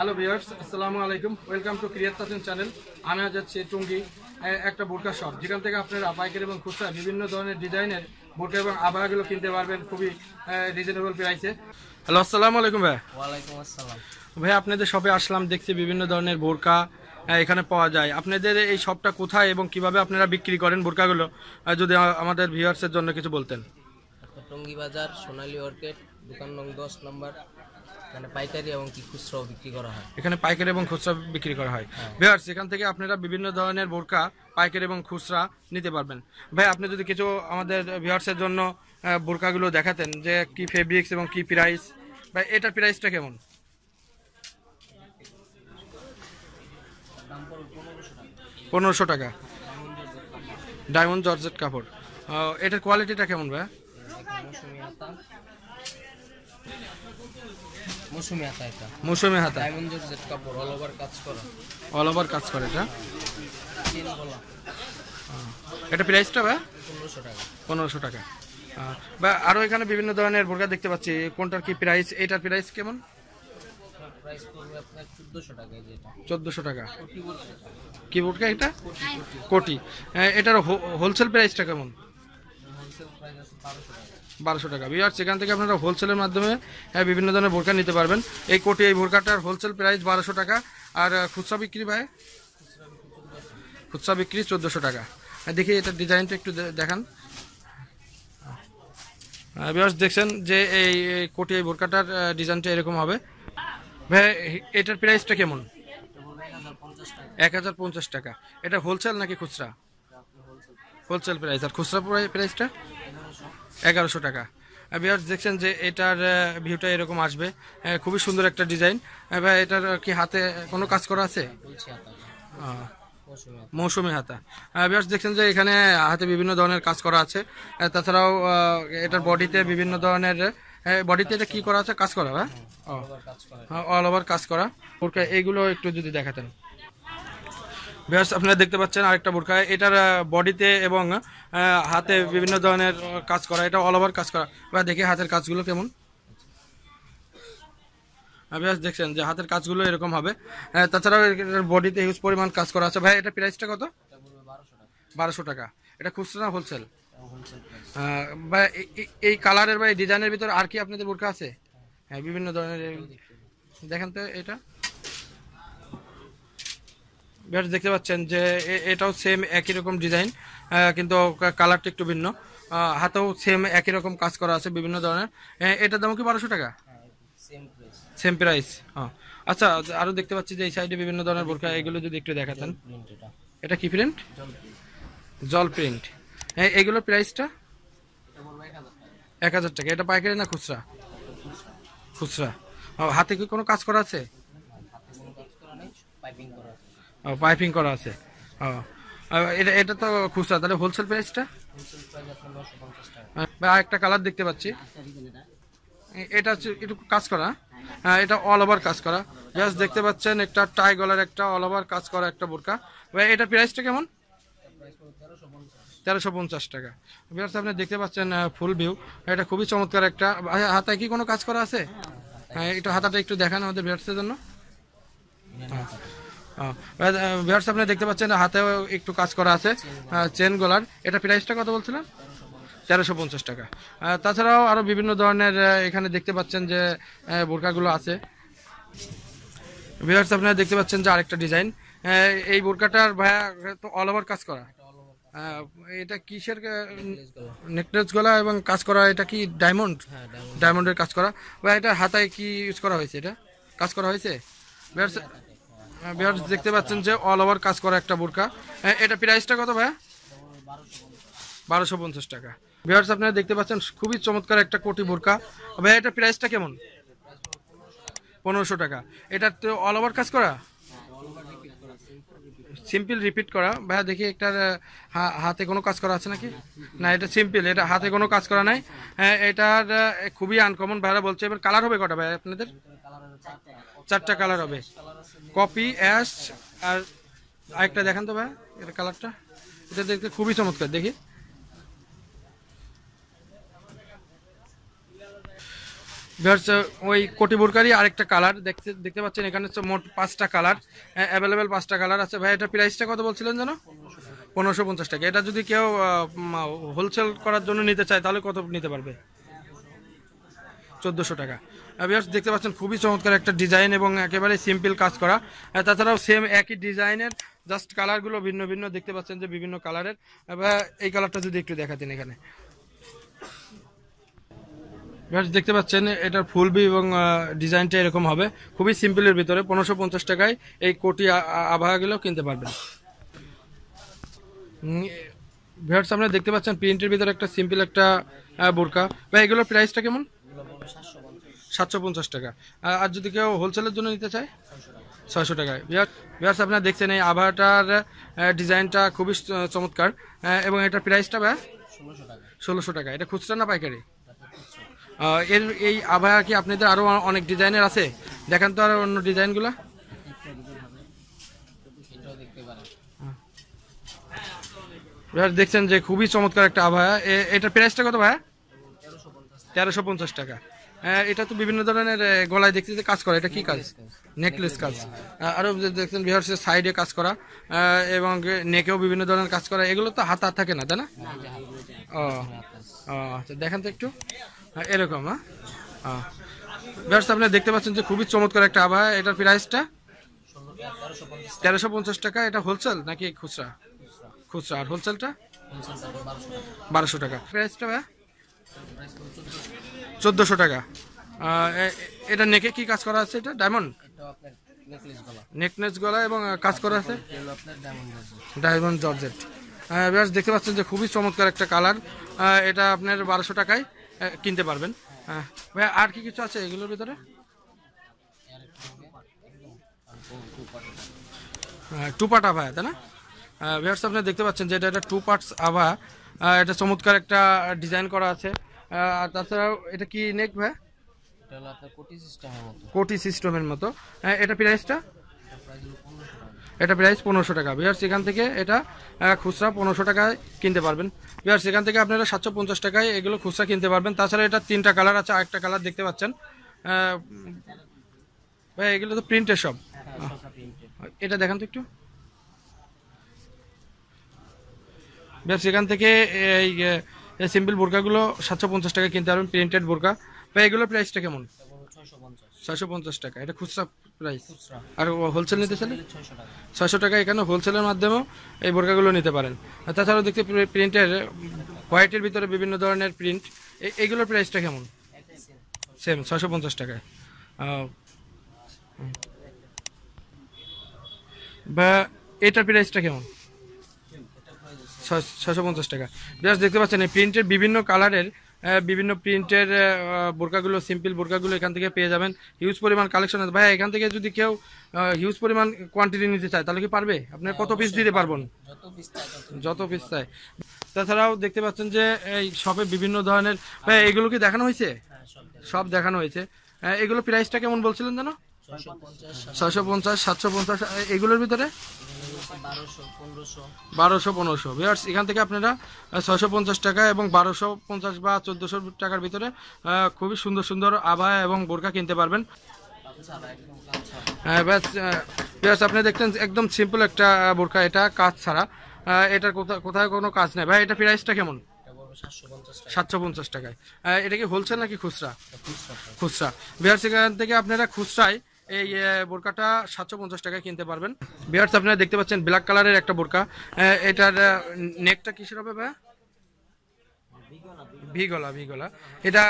Hello viewers আসসালামু আলাইকুম welcome to ক্রিয়াত channel আমি আজ যাচ্ছি টুঙ্গি একটা বোরকা শপ যেখান থেকে আপনারা পাইকারি এবং খুচরা বিভিন্ন ধরনের ডিজাইনের বোরকা এবং আবহাওয়াগুলো কিনতে পারবেন। খুবই রিজনেবল প্রাইসে হ্যালো আসসালামু আলাইকুম ভাই। ওয়ালাইকুম আসসালাম। ভাই আপনাদের শপে আসলাম দেখছি বিভিন্ন ধরনের বোরকা এখানে পাওয়া যায়। আপনাদের এই শপটা কোথায় এবং কীভাবে আপনারা বিক্রি করেন বোরকাগুলো যদি আমাদের ভিউয়ার্সের জন্য কিছু বলতেন। টুঙ্গি বাজার সোনালী অর্কেট দোকান নং দশ নম্বর। এখানে পাইকারি এবং কি খুচরাও বিক্রি করা হয়? এখানে পাইকারি এবং খুচরা বিক্রি করা হয়। ভিউয়ার্স এখান থেকে আপনারা বিভিন্ন ধরনের বোরকা পাইকারি এবং খুচরা নিতে পারবেন। ভাই আপনি যদি কিছু আমাদের ভিউয়ার্সের জন্য বোরকাগুলো দেখাতেন যে কি ফেব্রিক্স এবং কি প্রাইস ভাই এটার প্রাইসটা কেমন? পনেরোশো টাকা। ডায়মন্ড জর্জেট কাপড়। এটার কোয়ালিটিটা কেমন ভাই? মৌসুমি হাতা এটা। মৌসুমি হাতা। ডায়মন্ড জর্জেট কাপড় অল ওভার কাজ করা। অল ওভার কাজ করে এটা? তিন গলা। এটা প্রাইসটা ভাই? পনেরোশো টাকা। পনেরোশো টাকা। বা আরও এখানে বিভিন্ন ধরনের বোরকা দেখতে পাচ্ছি। কোনটার কি প্রাইস এটার প্রাইস কেমন চোদ্দোশো টাকা কি এটা? কোটি আহ, এটার হোলসেল প্রাইসটা কেমন? হোলসেল প্রাইস আছে বারোশো টাকা। বারোশো টাকা। বিয়ার সেখান থেকে আপনারা হোলসেলের মাধ্যমে আহ, বিভিন্ন ধরনের বোরকা নিতে পারবেন। এই কোটি এই বোরকাটার হোলসেল প্রাইস বারোশো টাকা। আর খুচরা বিক্রি ভাই? খুচরা বিক্রি চোদ্দোশো টাকা। আহ, দেখি এটার ডিজাইনটা একটু দেখান। বিয়ার্স দেখছেন যে এই কোটি এই বোরকাটার ডিজাইনটা এরকম হবে। ভাই এটার প্রাইসটা কেমন? এক হাজার পঞ্চাশ টাকা। এটা হোলসেল নাকি খুচরা? হোলসেল প্রাইস আর খুচরা প্রাই- প্রাইসটা এগারোশো টাকা। বিয়ার দেখছেন যে এটার ভিউটা এরকম আসবে। খুবই সুন্দর একটা ডিজাইন এবার এটার কি হাতে কোনো কাজ করা আছে? মৌসুমি হাতা। বিয়ার্স দেখছেন যে এখানে হাতে বিভিন্ন ধরনের কাজ করা আছে। তাছাড়াও এটার বডিতে বিভিন্ন ধরনের বডিতে এটা কি করা আছে? কাজ করা হ্যাঁ? অল ওভার কাজ করা। করা। বোরকা এইগুলো একটু যদি দেখাতেন। বিয়ার্স আপনারা দেখতে পাচ্ছেন আরেকটা বোরকা এটার বডিতে এবং হাতে বিভিন্ন ধরনের কাজ করা, এটা অল ওভার কাজ করা। বা দেখে হাতের কাজগুলো কেমন। ব্যাস দেখছেন যে হাতের কাজগুলো এরকম হবে। তাছাড়াও বডিতে হিউজ পরিমাণ কাজ করা আছে। ভাই, এটা প্রাইসটা কত? বারোশো টাকা। এটা খুচরা না হোলসেল হোলসেল এই- কালারের বা এই ডিজাইনের ভিতরে আর কি আপনাদের বোরকা আছে? হ্যাঁ বিভিন্ন ধরনের। দেখেন তো এটা। বেশ দেখতে পাচ্ছেন যে এটাও সেম একই রকম ডিজাইন কিন্তু কালারটা একটু ভিন্ন। হাতেও সেম একই রকম কাজ করা আছে বিভিন্ন ধরনের। এটার দাম কি বারোশো টাকা? হ্যাঁ সেম প্রাইস প্রাইস আচ্ছা আরও দেখতে পাচ্ছি যে এই সাইডে বিভিন্ন ধরনের বোরখা এগুলো যদি একটু দেখাতেন। এটা। কি প্রিন্ট জল প্রিন্ট হ্যাঁ এগুলোর প্রাইসটা এক হাজার টাকা। এটা পাইকারি না খুচরা? খুচরা। হাতে কি কোনো কাজ আছে? পাইপিং করা আছে। পাইপিং করা আছে। এটা এটা তো খুচরা। তাহলে হোলসেল প্রাইসটা টাকা আরেকটা কালার দেখতে পাচ্ছি। এটা হচ্ছে একটু কাজ করা। হ্যাঁ এটা অল ওভার কাজ করা। জাস্ট দেখতে পাচ্ছেন একটা টাই গলার একটা অল ওভার কাজ করা, একটা বোরকা। ভাই, এটা প্রাইসটা কেমন? তেরোশো পঞ্চাশ টাকা। বিয়ার্স আপনি দেখতে পাচ্ছেন ফুল ভিউ এটা খুবই চমৎকার একটা হাতায় কি কোনো কাজ করা আছে? হ্যাঁ একটু হাতাটা একটু দেখান আমাদের বিয়ার্সের জন্য। বিয়ার্স আপনি দেখতে পাচ্ছেন হাতেও একটু কাজ করা আছে চেন গোলার। এটা প্রাইসটা কত বলছিলেন? তেরোশো পঞ্চাশ টাকা। তাছাড়াও আরও বিভিন্ন ধরনের এখানে দেখতে পাচ্ছেন যে বোরকাগুলো আছে। বিয়ার্স আপনারা দেখতে পাচ্ছেন যে আরেকটা ডিজাইন এই বোরকাটার ভাইয়া তো অল ওভার কাজ করা। এটা কিসের নেকলেস গলা এবং কাজ করা এটা কি ডায়মন্ড হ্যাঁ ডায়মন্ড ডায়মন্ডের কাজ করা। বা এটা হাতায় কি ইউজ করা হয়েছে এটা? কাজ করা হয়েছে? বিয়ার্স দেখতে পাচ্ছেন যে অল ওভার কাজ করা একটা বোরকা। আহ, এটা প্রাইসটা কত ভাইয়া? বারোশো পঞ্চাশ টাকা। বিয়ার্স আপনারা দেখতে পাচ্ছেন খুবই চমৎকার একটা কোটি বোরকা। ভাইয়া এটা প্রাইসটা কেমন? পনেরোশো টাকা। এটা তো অল ওভার কাজ করা? সিম্পল রিপিট করা। ভাইয়া দেখি একটা হা- হাতে কোনো কাজ করা আছে নাকি? না এটা সিম্পল এটা হাতে কোনো কাজ করা নাই। হ্যাঁ, এটার খুবই আনকমন ভাইরা বলছে এবার কালার হবে কটা ভাই আপনাদের? চারটা কালার হবে। কপি অ্যাশ আর আরেকটা দেখান তো ভাই, এটা কালারটা এটা দেখতে খুবই চমৎকার, দেখি। ওই কোটি বোরকারই আরেকটা কালার দেখতে দেখতে পাচ্ছেন, এখানে হচ্ছে মোট পাঁচটা কালার অ্যাভেলেবেল পাঁচটা কালার আছে। ভাই, এটা প্রাইসটা কত বলছিলেন যেন? পনেরোশো পঞ্চাশ টাকা। এটা যদি কেউ হোলসেল করার জন্য নিতে চায়, তাহলে কত নিতে পারবে? চোদ্দোশো টাকা। ভিউয়ার্স দেখতে পাচ্ছেন খুবই চমৎকার একটা ডিজাইন এবং একেবারে সিম্পল কাজ করা। তাছাড়াও সেম একই ডিজাইনের জাস্ট কালারগুলো ভিন্ন ভিন্ন, দেখতে পাচ্ছেন যে বিভিন্ন কালারের এই কালারটা যদি একটু দেখাতেন এখানে। দেখতে পাচ্ছেন এটার ফুলবি এবং ডিজাইনটা এরকম হবে। খুবই সিম্পলের ভিতরে, পনেরোশো পঞ্চাশ টাকায় এই কোটি আবহাওয়াগুলো কিনতে পারবেন। ভিউয়ার্স আপনারা দেখতে পাচ্ছেন প্রিন্টের ভিতরে একটা সিম্পল একটা বোরকা। বা এগুলোর প্রাইসটা কেমন? সাতশো পঞ্চাশ টাকা। আর যদি কেউ হোলসেলের জন্য নিতে চায় ছয়শো টাকায়। বিয়ার্স আপনারা দেখছেন এই আবহাওয়াটার ডিজাইনটা খুবই চমৎকার। এবং এটার প্রাইসটা ব্যা ষোলোশো টাকা। এটা খুচরা না পাইকারি? এর এই আবহাওয়া কি আপনাদের আরও অনেক ডিজাইনের আছে? দেখান তো আর অন্য ডিজাইনগুলো বিয়ার্স দেখছেন যে খুবই চমৎকার একটা এ- এটার প্রাইসটা কত ভাইয়া? তেরোশো পঞ্চাশ টাকা। এটা তো বিভিন্ন ধরনের গলায় দেখতে কাজ করে এটা কি কাজ? নেকলেস কাজ। আহ, আরও দেখছেন বিহার্সের সাইডে কাজ করা এবং নেকেও বিভিন্ন ধরনের কাজ করা এগুলো তো হাত হাত থাকে না তাই না? ও আচ্ছা দেখেন তো একটু। হ্যাঁ, এরকম হ্যাঁ বিহার্স আপনি দেখতে পাচ্ছেন যে খুবই চমৎকার একটা আবহাওয়া এটার প্রাইসটা তেরোশো পঞ্চাশ টাকা এটা হোলসেল নাকি খুচরা? খুচরা আর হোলসেলটা বারোশো টাকা। প্রাইসটা ভাইয়া? চোদ্দোশো টাকা। এটা নেকে কি কাজ করা আছে এটা? ডায়মন্ড নেকলেস গলা। এবং কাজ করা আছে? ডায়মন্ড জর্জেট বেশ দেখতে পাচ্ছেন যে খুবই চমৎকার একটা কালার এটা আপনার বারোশো টাকায় কিনতে পারবেন। ভাই আর কি কিছু আছে এগুলোর ভিতরে? টু পার্ট আভা তাই না? ভিউয়ার্স আপনি দেখতে পাচ্ছেন যে এটা একটা টু পার্টস আভা এটা চমৎকার একটা ডিজাইন করা আছে। আর তাছাড়াও এটা কি নেক ভাই? কোটি সিস্টেমের মতো। আহ, এটা প্রাইসটা এটা প্রাইস পনেরোশো টাকা। বিহার সেখান থেকে এটা খুচরা পনেরোশো টাকায় কিনতে পারবেন। বিহার সেখান থেকে আপনারা সাতশো পঞ্চাশ টাকায় এগুলো খুচরা কিনতে পারবেন। তাছাড়া এটা তিনটা কালার আছে আরেকটা কালার দেখতে পাচ্ছেন। ভাই এগুলো তো প্রিন্টের সব। হ্যাঁ এটা দেখান তো একটু। বিহার সেখান থেকে এই সিম্পল বোরকাগুলো সাতশো পঞ্চাশ টাকা কিনতে পারবেন প্রিন্টেড বোরকা। ভাই এগুলোর প্রাইসটা কেমন? ছয়শো পঞ্চাশ। টাকা এটা খুচরা প্রাইস আর হোলসেল নিতে চাইলে? ছয়শো টাকা। এখানে হোলসেলের মাধ্যমেও এই বোরকাগুলো নিতে পারেন। আর তাছাড়াও দেখতে প্রিন্টের হোয়াইটের ভিতরে বিভিন্ন ধরনের প্রিন্ট এইগুলোর প্রাইসটা কেমন? সেম ছয়শো পঞ্চাশ টাকায়। বা এটার প্রাইসটা কেমন? ছয়শো পঞ্চাশ টাকা। জাস্ট দেখতে পাচ্ছেন এই প্রিন্টের বিভিন্ন কালারের বিভিন্ন প্রিন্টের বোরকাগুলো সিম্পল বোরকাগুলো এখান থেকে পেয়ে যাবেন। হিউজ পরিমাণ কালেকশন আছে। ভাই এখান থেকে যদি কেউ হিউজ পরিমাণ কোয়ান্টিটি নিতে চায় তাহলে কি পারবে? আপনার কত পিস দিতে পারবেন যত পিস চাই যত পিস চাই। তাছাড়াও দেখতে পাচ্ছেন যে এই শপে বিভিন্ন ধরনের ভাই এগুলো কি দেখানো হয়েছে? হ্যাঁ সব দেখানো হয়েছে। এগুলো প্রাইসটা কেমন বলছিলেন যেন? ছয়শো পঞ্চাশ সাতশো পঞ্চাশ এগুলোর ভিতরে? বারোশো পনেরোশো। ভিউয়ার্স এখান থেকে আপনারা ছয়শো পঞ্চাশ টাকা এবং বারোশো পঞ্চাশ বা চোদ্দোশো টাকার ভিতরে খুবই সুন্দর সুন্দর আভা এবং বোরকা কিনতে পারবেন। হ্যাঁ, ব্যাস আপনি দেখছেন একদম সিম্পল একটা বোরকা এটা কাজ ছাড়া। এটার কোথাও কোথায় কোনো কাজ নেই। ভাই এটা প্রাইসটা কেমন? সাতশো পঞ্চাশ টাকায়। এটা কি হোলসেল নাকি খুচরা। খুচরা। বিহার সেখান থেকে আপনারা খুচরায় এই বোরকাটা সাতশো পঞ্চাশ টাকায় কিনতে পারবেন। বিহার্স আপনারা দেখতে পাচ্ছেন ব্ল্যাক কালারের একটা বোরকা। এটার নেকটা কিসের হবে ভাই ভিগলা ভিগলা। এটা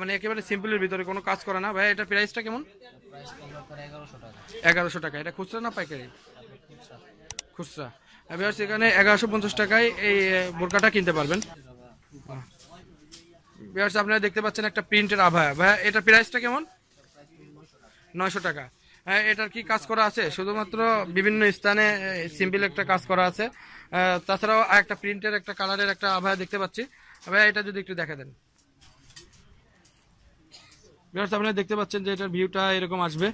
মানে একেবারে সিম্পলের ভিতরে, কোনো কাজ করে না। ভাই এটা প্রাইসটা কেমন? এগারোশো টাকা। এটা খুচরা না পাইকারি? খুচরা। বিহার্স এখানে এগারোশো পঞ্চাশ টাকায় এই বোরকাটা কিনতে পারবেন। আপনারা দেখতে পাচ্ছেন একটা প্রিন্টের আভায়া ভাই এটা প্রাইসটা কেমন? নয়শো টাকা। এটার কি কাজ করা আছে? শুধুমাত্র বিভিন্ন স্থানে সিম্পল একটা কাজ করা আছে। তাছাড়াও একটা প্রিন্টের একটা কালারের একটা আভায়া দেখতে পাচ্ছি। ভাইয়া এটা যদি একটু দেখা দেন। আপনারা দেখতে পাচ্ছেন যে এটার ভিউটা এরকম আসবে।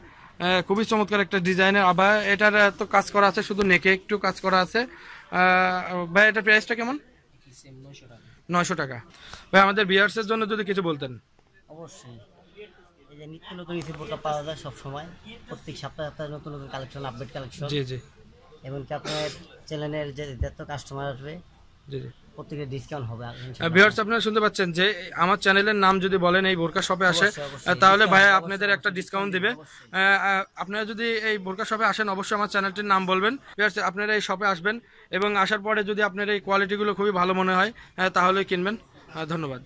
খুবই চমৎকার একটা ডিজাইনের আভায়া এটার তো কাজ করা আছে শুধু নেকে একটু কাজ করা আছে। ভাই এটার প্রাইসটা কেমন? নয়শো টাকা। নয়শো টাকা। ভাই আমাদের বিয়ার্সের জন্য যদি কিছু বলতেন। অবশ্যই। এই যে নিত্য নতুন কিছু বোরকা পাওয়া যায় সব প্রত্যেক সপ্তাহে সপ্তাহে নতুন নতুন কালেকশন আপডেট কালেকশন জি জি। এমনকি আপনার চ্যানেলের যে যত কাস্টমার আসবে জি জি। প্রত্যেকের ডিসকাউন্ট হবে ভিউয়ার্স আপনারা শুনতে পাচ্ছেন যে আমার চ্যানেলের নাম যদি বলেন এই বোরকা শপে আসে তাহলে ভাইয়া আপনাদের একটা ডিসকাউন্ট দিবে। আপনারা যদি এই বোরকা শপে আসেন অবশ্যই আমার চ্যানেলটির নাম বলবেন। ভিউয়ার্স আপনারা এই শপে আসবেন এবং আসার পরে যদি আপনার এই কোয়ালিটিগুলো খুবই ভালো মনে হয় তাহলে কিনবেন। ধন্যবাদ।